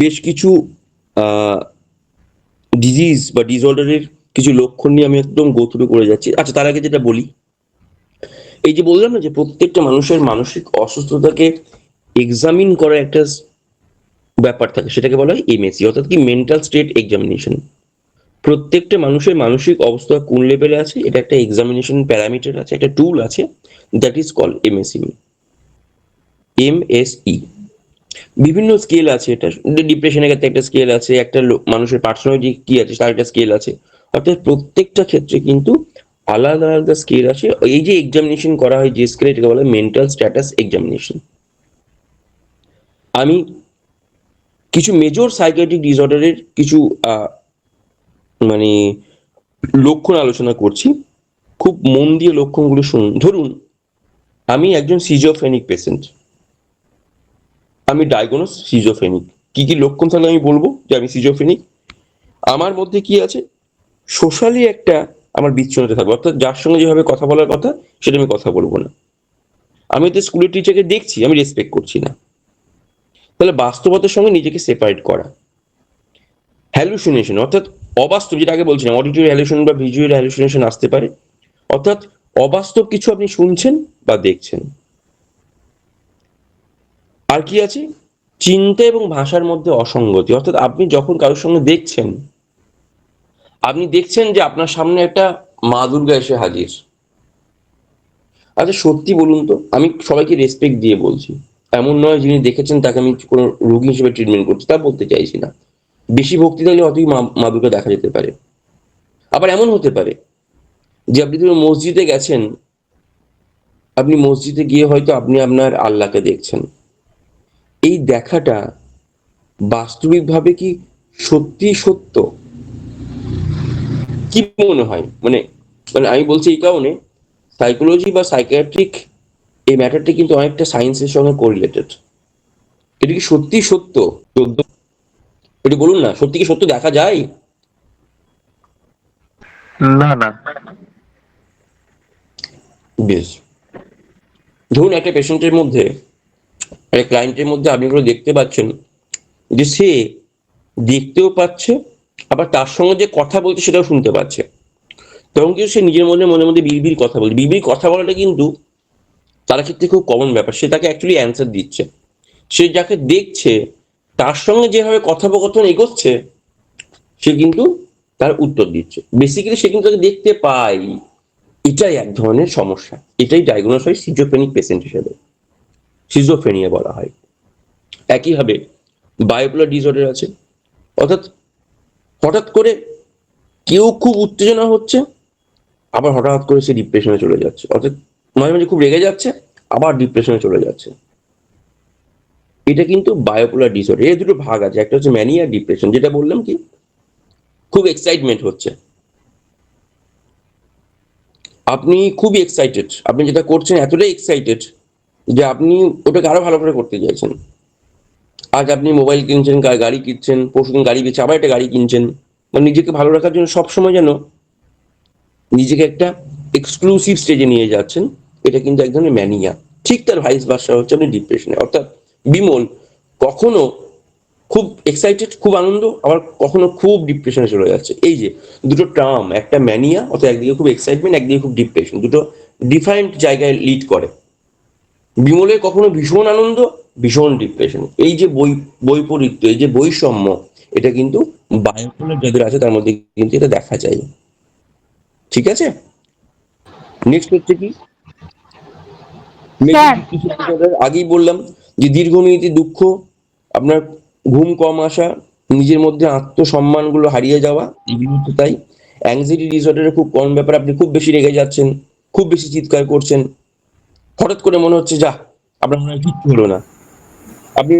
বেশ কিছু ডিজিজ বা ডিসঅর্ডারের কিছু লক্ষণ নিয়ে আমি একদম গোথরু করে যাচ্ছি। আচ্ছা তার আগে যেটা বলি, এই যে বললাম না যে প্রত্যেকটা মানুষের মানসিক অসুস্থতাকে এক্সামিন করার একটা ব্যাপার থাকে, সেটাকে বলা হয় এমএসি অর্থাৎ কি মেন্টাল স্টেট এক্সামিনেশন প্রত্যেকটা মানুষের মানসিক অবস্থা কোন লেভেলে আছে? এটা একটা এক্সামিনেশন প্যারামিটার আছে, একটা টুল আছে দ্যাট ইজ কল এমএসই বিভিন্ন স্কেল আছে এটা। ডিপ্রেশনের ক্ষেত্রে একটা স্কেল আছে, একটা মানুষের পার্সোনালিটি কি আছে তার একটা স্কেল আছে। অর্থাৎ প্রত্যেকটা ক্ষেত্রে কিন্তু আলাদা আলাদা স্কেল আছে। এই যে এক্সামিনেশন করা হয় যে স্কেল এটাকে বলে মেন্টাল স্ট্যাটাস এক্সামিনেশন আমি কিছু মেজর সাইকিয়াট্রিক ডিসঅর্ডারের কিছু মানে লক্ষণ আলোচনা করছি। খুব মন দিয়ে লক্ষণগুলো শুনুন ধরুন, আমি একজন সিজোফ্রেনিক পেশেন্ট আমি ডায়াগনোস সিজোফেনিক কি কি লক্ষণ তাহলে আমি বলব যে আমি সিজোফেনিক আমার মধ্যে কি আছে? সোশ্যালি একটা আমার বিচ্ছিন্নতা থাকবে। অর্থাৎ যার সঙ্গে যেভাবে কথা বলার কথা, সেটা আমি কথা বলব না। আমি তো স্কুলের টিচারকে দেখছি, আমি রেসপেক্ট করছি না। তাহলে বাস্তবতার সঙ্গে নিজেকে সেপারেট করা। হ্যালুসিনেশন অর্থাৎ অবাস্তব, যেটা আগে বলছিলাম অডিটরি হ্যালুসিনেশন বা ভিজুয়াল হ্যালুসিনেশন আসতে পারে। অর্থাৎ অবাস্তব কিছু আপনি শুনছেন বা দেখছেন। আর কি আছে? চিন্তা এবং ভাষার মধ্যে অসঙ্গতি। অর্থাৎ আপনি যখন কারোর সঙ্গে দেখছেন, আপনি দেখছেন যে আপনার সামনে একটা মা দুর্গা এসে হাজির। আচ্ছা সত্যি বলুন তো, আমি সবাইকে রেসপেক্ট দিয়ে বলছি। এমন নয় যিনি দেখেছেন তাকে আমি কোনো রোগী হিসেবে ট্রিটমেন্ট করছি, তা বলতে চাইছি না। বেশি ভক্তি থাকলে অতই মা দুর্গা দেখা যেতে পারে। আবার এমন হতে পারে যে আপনি ধরুন মসজিদে গেছেন, আপনি মসজিদে গিয়ে হয়তো আপনি আপনার আল্লাহকে দেখছেন। এই দেখাটা বাস্তবিকভাবে কি সত্যি সত্য? কি মনে হয়? মানে মানে আমি বলছি এই কারণে সাইকোলজি বা সাইকিয়াট্রিক এই ম্যাটারটি কিন্তু অনেকটা সায়েন্সের সঙ্গে কোরিলেটেড এটা কি সত্যি সত্য? চোদ্দ একটু বলুন না সত্যি কি সত্য দেখা যায়? না না। বেশ। ধরুন একটা পেশেন্টের মধ্যে একটা ক্লায়েন্টের মধ্যে আপনি এগুলো দেখতে পাচ্ছেন যে সে দেখতেও পাচ্ছে, আবার তার সঙ্গে যে কথা বলছে সেটাও শুনতে পাচ্ছে। তখন কিন্তু সে নিজের মনে মনে মধ্যে বিড়বিড় কথা বলে। বিড়বিড় কথা বলাটা কিন্তু তার ক্ষেত্রে খুব কমন ব্যাপার। সে তাকে অ্যাকচুয়ালি অ্যান্সার দিচ্ছে। সে যাকে দেখছে, তার সঙ্গে যেভাবে কথোপকথন এগোচ্ছে, সে কিন্তু তার উত্তর দিচ্ছে। বেসিক্যালি সে কিন্তু তাকে দেখতে পায়। এটাই এক ধরনের সমস্যা। এটাই ডায়াগনোস হয় সিজোফ্রেনিক পেশেন্ট হিসেবে। সিজোফ্রেনিয়া বলা হয়। একইভাবে বায়োপোলার ডিসঅর্ডার আছে। অর্থাৎ হঠাৎ করে কেউ খুব উত্তেজনা হচ্ছে, আবার হঠাৎ করে সে ডিপ্রেশনে চলে যাচ্ছে। অর্থাৎ মাঝে মাঝে খুব রেগে যাচ্ছে, আবার ডিপ্রেশনে চলে যাচ্ছে। এটা কিন্তু বায়োপোলার ডিসঅর্ডার এর দুটো ভাগ আছে। একটা হচ্ছে ম্যানিয়া ডিপ্রেশন যেটা বললাম কি, খুব এক্সাইটমেন্ট হচ্ছে। আপনি খুবই এক্সাইটেড আপনি যেটা করছেন, এতটাই এক্সাইটেড যে আপনি ওটাকে আরও ভালো করে করতে চাইছেন। আজ আপনি মোবাইল কিনছেন গাড়ি কিনছেন পরশুদিন গাড়ি কিনছেন আবার একটা গাড়ি কিনছেন। মানে নিজেকে ভালো রাখার জন্য সবসময় যেন নিজেকে একটা এক্সক্লুসিভ স্টেজে নিয়ে যাচ্ছেন, এটা কিন্তু এক ধরনের ম্যানিয়া ঠিক তার ভাইস ভাষা হচ্ছে আপনি ডিপ্রেশনে অর্থাৎ বিমল কখনো খুব এক্সাইটেড খুব আনন্দ, আবার কখনো খুব ডিপ্রেশনে চলে যাচ্ছে। এই যে দুটো টার্ম একটা ম্যানিয়া অর্থাৎ একদিকে খুব এক্সাইটমেন্ট একদিকে খুব ডিপ্রেশন দুটো ডিফারেন্ট জায়গায় লিড করে। বিমলের কখনো ভীষণ আনন্দ ভীষণ ডিপ্রেশন এই যে বই বৈপরীত্য এই যে বৈষম্য এটা কিন্তু বায়োপোলার যাদের আছে তার মধ্যে কিন্তু এটা দেখা যায়। ঠিক আছে? নেক্সট হচ্ছে কি? আগেই বললাম যে দীর্ঘমেয়াদী দুঃখ আপনার ঘুম কম আসা নিজের মধ্যে আত্মসম্মানগুলো হারিয়ে যাওয়া এগুলো হচ্ছে তাই। অ্যাংজাইটি ডিসঅর্ডারের খুব কম ব্যাপার আপনি খুব বেশি রেগে যাচ্ছেন খুব বেশি চিৎকার করছেন হঠাৎ করে মনে হচ্ছে যা আপনার মনে হয় কিচ্ছু হলো না। আপনি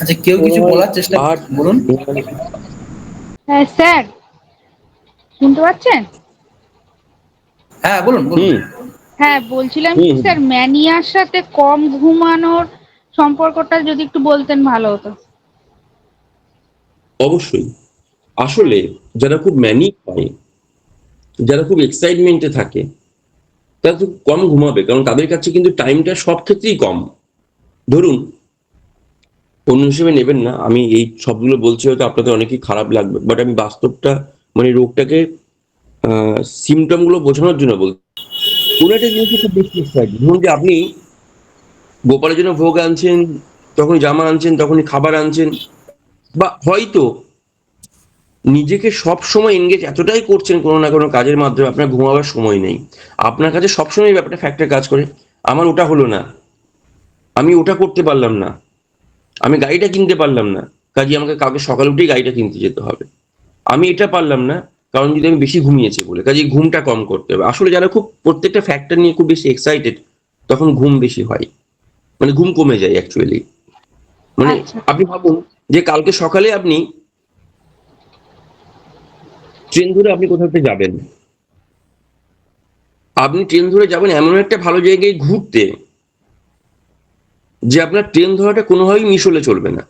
আচ্ছা কেউ কিছু বলার চেষ্টা বলুন। হ্যাঁ স্যার। শুনতে পাচ্ছেন? হ্যাঁ বলুন বলুন। হ্যাঁ বলছিলাম কি স্যার ম্যানিয়ার সাথে কম ঘুমানোর সম্পর্কটা যদি একটু বলতেন ভালো হতো। অবশ্যই। আসলে যারা খুব ম্যানিক হয় যারা খুব এক্সাইটমেন্টে থাকে তারা খুব কম ঘুমাবে, কারণ তাদের কাছে কিন্তু টাইমটা সব ক্ষেত্রেই কম ধরুন, অন্য হিসেবে নেবেন না, আমি এই সবগুলো বলছি হয়তো আপনাদের অনেকেই খারাপ লাগবে বাট আমি বাস্তবটা মানে রোগটাকে সিমটমগুলো বোঝানোর জন্য বলছি কোনো একটা জিনিস খুব বেশি exciting। ধরুন যে আপনি গোপালের জন্য ভোগ আনছেন, তখনই জামা আনছেন, তখনই খাবার আনছেন, বা হয়তো নিজেকে সব সময় এনগেজ এতটাই করছেন কোনো না কোনো কাজের মাধ্যমে আপনার ঘুমাবার সময় নেই। আপনার কাছে সবসময় এই ব্যাপারটা ফ্যাক্টর কাজ করে। আমার ওটা হলো না। আমি ওটা করতে পারলাম না। আমি গাড়িটা কিনতে পারলাম না। কাজে আমাকে কাউকে সকাল উঠেই গাড়িটা কিনতে যেতে হবে। আমি এটা পারলাম না কারণ যদি আমি বেশি ঘুমিয়েছি বলে। কাজে ঘুমটা কম করতে হবে। আসলে যারা খুব প্রত্যেকটা ফ্যাক্টর নিয়ে খুব বেশি এক্সাইটেড তখন ঘুম বেশি হয়। মানে ঘুম কমে যায় অ্যাকচুয়ালি মানে আচ্ছা। আপনি ভাবুন যে কালকে সকালে আপনি ট্রেন ধরে আপনি কোথাও একটা যাবেন। আপনি ট্রেন ধরে যাবেন এমন একটা ভালো জায়গায় ঘুরতে যে আপনার ট্রেন ধরাটা কোনোভাবেই মিস হলে চলবে না।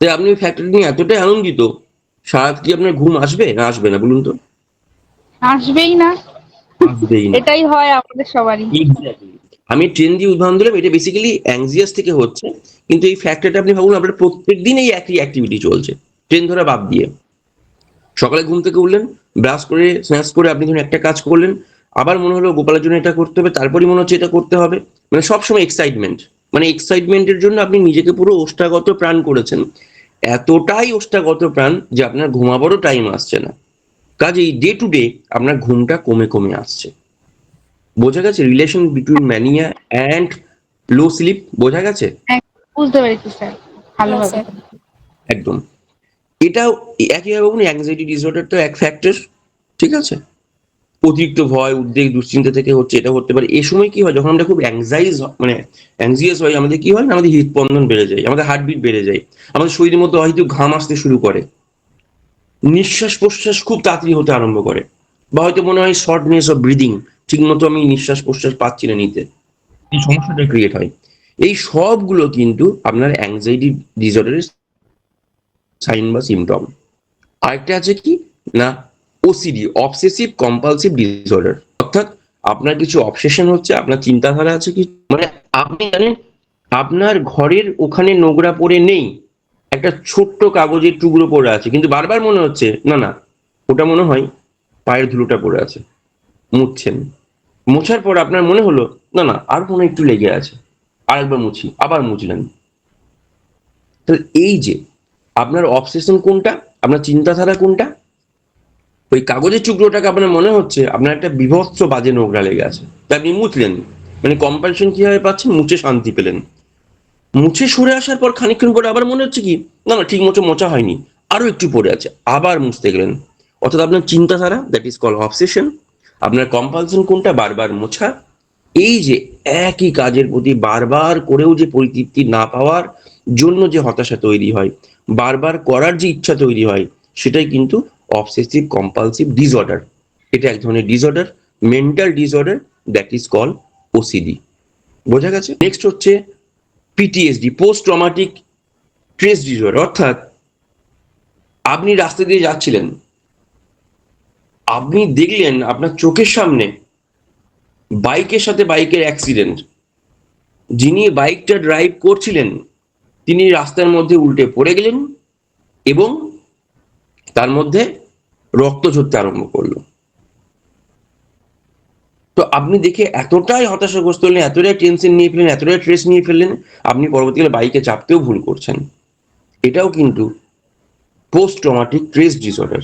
তাই আপনি ওই ফ্যাক্টরি নিয়ে এতটাই আনন্দিত সারা রাত কি আপনার ঘুম আসবে না আসবে না বলুন তো? আসবেই না। আসবেই না। এটাই হয় আমাদের সবারই। আমি ট্রেন দিয়ে উদাহরণ দিলাম এটা বেসিক্যালি অ্যাংজিয়াস থেকে হচ্ছে কিন্তু এই ফ্যাক্টরটা আপনি ভাবুন আপনার প্রত্যেক দিন এই একই অ্যাক্টিভিটি চলছে ট্রেন ধরা বাদ দিয়ে। সকালে ঘুম থেকে উঠলেন ব্রাশ করে স্ন্যাক্স করে আপনি ধরুন একটা কাজ করলেন আবার মনে হলো গোপালের জন্য এটা করতে হবে তারপরই মনে হচ্ছে এটা করতে হবে। মানে সবসময় এক্সাইটমেন্ট মানে এক্সাইটমেন্টের জন্য আপনি নিজেকে পুরো ওষ্ঠাগত প্রাণ করেছেন। এতটাই ওষ্ঠাগত প্রাণ যে আপনার ঘুমাবারও টাইম আসছে না। কাজেই ডে টু ডে আপনার ঘুমটা কমে কমে আসছে। বোঝা গেছে relation between mania and low sleep বোঝা গেছে? বুঝতে পেরেছি স্যার। ভালোভাবে একদম। এটাও একইভাবে বলুন অ্যাংজাইটি ডিসঅর্ডার তো এক ফ্যাক্টর ঠিক আছে? অতিরিক্ত ভয়, উদ্বেগ, দুশ্চিন্তা থেকে হচ্ছে এটা হতে পারে। এই সময় কি হয়, যখন আমরা খুব অ্যাংজাইজ মানে অ্যাংজিয়াস হয় আমাদের কি হয় না, আমাদের হৃদস্পন্দন বেড়ে যায়, আমাদের হার্টবিট বেড়ে যায়, আমাদের শরীরের মধ্যে হয়তো ঘাম আসতে শুরু করে। নিঃশ্বাস প্রশ্বাস খুব তাড়াতাড়ি হতে আরম্ভ করে। বা হয়তো মনে হয় শর্টনেস অফ ব্রিদিং ঠিক মতো আমি নিঃশ্বাস প্রশ্বাস পাচ্ছি না নিতে। এই সমস্যাটা ক্রিয়েট হয়। এই সবগুলো কিন্তু আপনার অ্যাংজাইটি ডিসঅর্ডারের সাইন বা সিমটম আরেকটা আছে কি? না ওসিডি অবসেসিভ কম্পালসিভ ডিসঅর্ডার অর্থাৎ আপনার কিছু অবসেশন হচ্ছে, আপনার চিন্তাধারা আছে কি মানে আপনি জানেন, আপনার ঘরের ওখানে নোংরা পড়ে নেই, একটা ছোট্ট কাগজের টুকরো পড়ে আছে, কিন্তু বারবার মনে হচ্ছে, না না, ওটা মনে হয় পায়ের ধুলোটা পড়ে আছে, মুছছেন। মোছার পর আপনার মনে হলো, না না, আর কোনো একটু লেগে আছে, আরেকবার মুছি, আবার মুছলেন। তাহলে এই যে আপনার অবসেশন কোনটা? আপনার চিন্তাধারা কোনটা? ওই কাগজের টুকরোটাকে আপনার মনে হচ্ছে আপনার একটা বিভৎস বাজে নোংরা লেগে আছে। তা আপনি মুছলেন। মানে কম্পালশন কীভাবে পাচ্ছেন? মুছে শান্তি পেলেন। মুছে সরে আসার পর খানিকক্ষণ পরে আবার মনে হচ্ছে কি, না না ঠিক মতো মোছা হয়নি। আরও একটু পড়ে আছে। আবার মুছতে গেলেন। অর্থাৎ আপনার চিন্তাধারা দ্যাট ইজ কল অবসেশন আপনার কম্পালশন কোনটা? বারবার মোছা। এই যে একই কাজের প্রতি বারবার করেও যে পরিতৃপ্তি না পাওয়ার জন্য যে হতাশা তৈরি হয় বারবার করার যে ইচ্ছা তৈরি হয়, সেটাই কিন্তু অবসেসিভ কম্পালসিভ ডিসঅর্ডার এটা এক ধরনের disorder mental disorder that is call OCD বোঝা গেছে? নেক্সট হচ্ছে PTSD post traumatic stress disorder অর্থাৎ, আপনি রাস্তা দিয়ে যাচ্ছিলেন। আপনি দেখলেন আপনার চোখের সামনে বাইকের সাথে বাইকের অ্যাক্সিডেন্ট যিনি বাইকটা ড্রাইভ করছিলেন তিনি রাস্তার মধ্যে উল্টে পড়ে গেলেন এবং তার মধ্যে রক্ত ঝরতে আরম্ভ করল। তো আপনি দেখে এতটাই হতাশাগ্রস্ত হলেন, এতটাই টেনশন নিয়ে ফেললেন, এতটাই স্ট্রেস নিয়ে ফেললেন, আপনি পরবর্তীকালে বাইকে চাপতেও ভুল করছেন। এটাও কিন্তু পোস্ট ট্রমাটিক স্ট্রেস ডিসঅর্ডার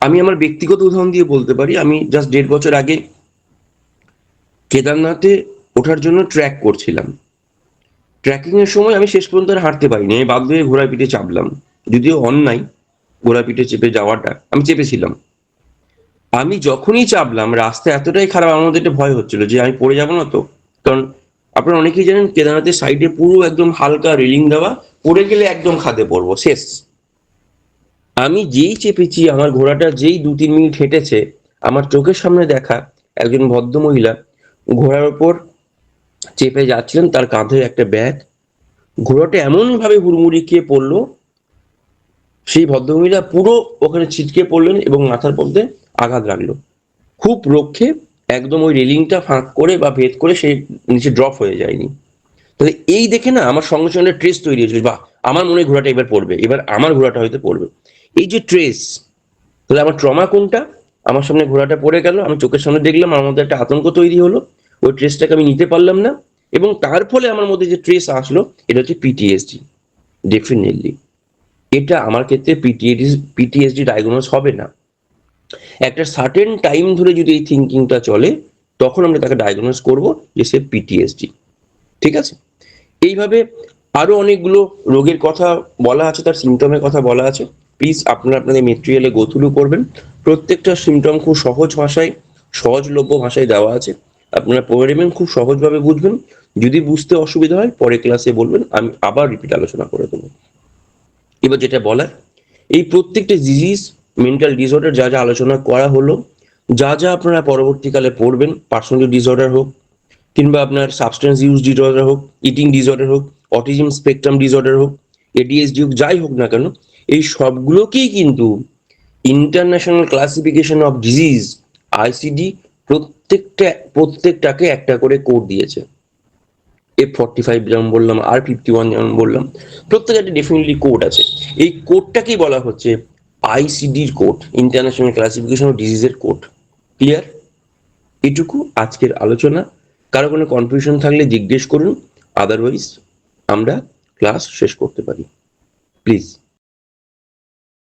আমি আমার ব্যক্তিগত উদাহরণ দিয়ে বলতে পারি, আমি জাস্ট দেড় বছর আগে কেদারনাথে ওঠার জন্য ট্র্যাক করছিলাম। ট্র্যাকিং এর সময় আমি শেষ পর্যন্ত হাঁটতে পারিনি। আমি বাধ্য হয়ে ঘোড়া পিঠে চাপলাম। যদিও অন্যায় ঘোড়া পিঠে চেপে যাওয়াটা আমি চেপেছিলাম। আমি যখনই চাপলাম, রাস্তা এতটাই খারাপ, আমার মধ্যে ভয় হচ্ছিল যে আমি পড়ে যাব না তো। কারণ আপনারা অনেকেই জানেন, কেদারনাথের সাইডে পুরো একদম হালকা রেলিং দেওয়া, পড়ে গেলে একদম খাদে পড়ব, শেষ। আমি যেই চেপেছি, আমার ঘোড়াটা যেই দু তিন মিনিট হেঁটেছে, আমার চোখের সামনে দেখা একজন ভদ্র মহিলা, ঘোড়ার ওপর চেপে যাচ্ছিলেন, তার কাঁধে একটা ব্যাগ। ঘোড়াটা এমন ভাবে হুড়মুড়ি খেয়ে পড়ল, সেই ভদ্রমহিলা পুরো ওখানে ছিটকে পড়লেন এবং মাথার মধ্যে আঘাত লাগল খুব রক্ষে একদম ওই রেলিংটা ফাঁক করে বা ভেদ করে সেই নিচে ড্রপ হয়ে যায়নি। তাহলে এই দেখে না আমার সঙ্গে সঙ্গে ট্রেস তৈরি হয়েছিল বা আমার মনে ঘোড়াটা এবার পড়বে, এবার আমার ঘোড়াটা হয়তো পড়বে। এই যে ট্রেস, তাহলে আমার ট্রমা কোনটা? আমার সামনে ঘোড়াটা পড়ে গেল, আমি চোখের সামনে দেখলাম, আমার মধ্যে একটা আতঙ্ক তৈরি হলো। ওই ট্রেসটাকে আমি নিতে পারলাম না এবং তার ফলে আমার মধ্যে যে ট্রেস আসলো, এটা হচ্ছে পিটিএসডি ডেফিনেটলি এটা আমার ক্ষেত্রে পিটিএডি পিটিএসডি ডায়াগনোস হবে না। একটা সার্টেন টাইম ধরে যদি এই থিঙ্কিংটা চলে, তখন আমরা তাকে ডায়াগনোস করব যে সে পিটিএসডি ঠিক আছে? এইভাবে আরও অনেকগুলো রোগের কথা বলা আছে, তার সিমটমের কথা বলা আছে। প্লিজ আপনারা আপনাদের মেটেরিয়ালে গোথুলু করবেন। প্রত্যেকটা সিমটম খুব সহজ ভাষায়, সহজলভ্য ভাষায় দেওয়া আছে। আপনারা নেবেন, খুব সহজভাবে বুঝবেন। যদি বুঝতে অসুবিধা হয়, পরে ক্লাসে বলবেন, আমি আবার রিপিট আলোচনা করে দেবো। এবার যেটা বলার, এই প্রত্যেকটা ডিজিজ মেন্টাল ডিসঅর্ডার যা যা আলোচনা করা হলো, যা যা আপনারা পরবর্তীকালে পড়বেন পার্সোনাল ডিসঅর্ডার হোক, কিংবা আপনার সাবস্টেন্স ইউজ ডিসঅর্ডার হোক ইটিং ডিসঅর্ডার হোক অটিজম স্পেকট্রাম ডিসঅর্ডার হোক এডিএসডি হোক, যাই হোক না কেন, এই সবগুলোকেই কিন্তু international classification of disease ICD প্রত্যেকটা, প্রত্যেকটাকে একটা করে কোড দিয়েছে। এফ ফর্টি ফাইভ যেমন বললাম আর ফিফটি ওয়ান যেমন বললাম প্রত্যেকের একটা ডেফিনেটলি কোড আছে। এই কোডটাকেই বলা হচ্ছে আইসিডির কোড ইন্টারন্যাশনাল ক্লাসিফিকেশন অফ ডিজিজের কোড ক্লিয়ার এটুকু আজকের আলোচনা। কারও কোনো কনফিউশন থাকলে জিজ্ঞেস করুন আদারওয়াইজ আমরা ক্লাস শেষ করতে পারি। প্লিজ